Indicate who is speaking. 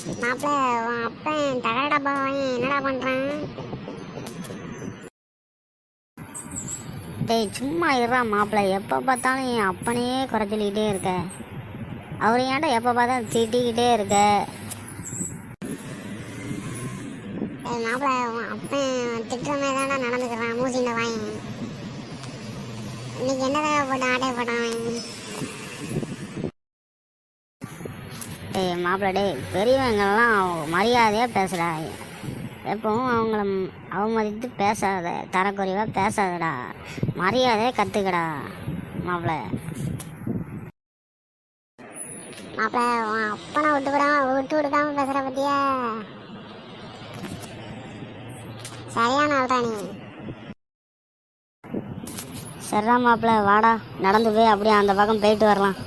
Speaker 1: மாப்பிள்ள உன் அப்பன் தகர டப்பா வாங்கி என்னடா பண்ணுறான்
Speaker 2: டேய் சும்மா இருறா மாப்பிள்ளை எப்போ பார்த்தாலும் என் அப்பனையே குறை சொல்லிக்கிட்டே இருக்க. அவர் ஏன்டா எப்போ பார்த்தாலும் திட்டிக்கிட்டே இருக்க?
Speaker 1: மாப்பிள்ள உன் அப்பன் திட்டுற மாதிரி தானே நடந்துக்கிறான். மூசிண்ட வாங்கி. இன்னைக்கு என்னதாக போட்டு ஆட்டை போட்டான்?
Speaker 2: டேய் மாப்பிள்ள டேய் பெரியவங்கெல்லாம் மரியாதையாக பேசுடா எப்பவும் அவங்கள அவமதித்து பேசாத தரக்குறைவாக பேசாதடா. மரியாதையாக கற்றுக்கடா மாப்பிள்ளை.
Speaker 1: மாப்பிள்ள உன் அப்பனை விட்டு விடாம விட்டு விடுக்காம பேசுற பத்தியா? சரியான ஆள்டா நீ.
Speaker 2: சரிடா மாப்பிள்ள வாடா. நடந்து போய் அப்படியே அந்த பக்கம் போயிட்டு வரலாம்.